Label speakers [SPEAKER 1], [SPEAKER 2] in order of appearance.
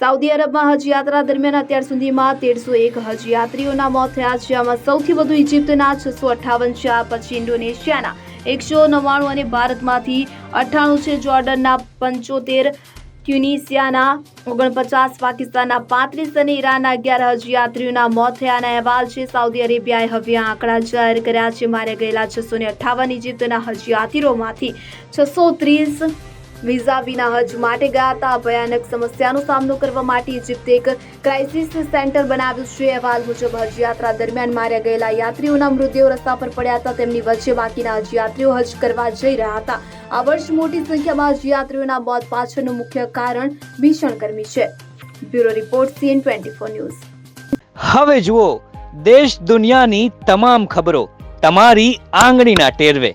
[SPEAKER 1] Saudi અરબમાં હજ યાત્રા દરમિયાન અત્યાર સુધીમાં તેરસો એક હજ યાત્રીઓના મોત થયા છે. આમાં સૌથી વધુ ઇજિપ્તના છસો અઠ્ઠાવન છે પછી ઇન્ડોનેશિયાના એકસો નવ્વાણું અને ભારતમાંથી અઠ્ઠાણું છે જોર્ડનના પંચોતેર ટ્યુનિશિયાના ઓગણપચાસ, પાકિસ્તાનના પાંત્રીસ અને ઈરાનના અગિયાર હજ યાત્રીઓના મોત થયાના અહેવાલ છે. સાઉદી અરેબિયાએ હવે આંકડા જાહેર કર્યા છે. માર્યા ગયેલા છસો ને અઠ્ઠાવન ઇજિપ્તના હજ યાત્રીઓમાંથી છસો ત્રીસ વિઝા વિના હજ માટે ગયા હતા. ભયાનક સમસ્યાનો સામનો કરવા માટે ઇજિપ્તે એક ક્રાઇસિસ સેન્ટર બનાવ્યું છે. અહેવાલ મુજબ, હજ યાત્રા દરમિયાન માર્યા ગયેલા યાત્રીઓના મૃતદેહો રસ્તા પર પડ્યા હતા. તેમની વચ્ચે બાકીના હજ યાત્રીઓ હજ કરવા જઈ રહ્યા હતા. આ વર્ષ મોટી સંખ્યામાં હજ યાત્રીઓના મોત પાછળનું મુખ્ય કારણ ભીષણ ગરમી છે. Bureau report, CN twenty news.
[SPEAKER 2] હવે જુઓ, દેશ દુનિયાની તમામ ખબરો તમારી આંગળીના ટેરવે.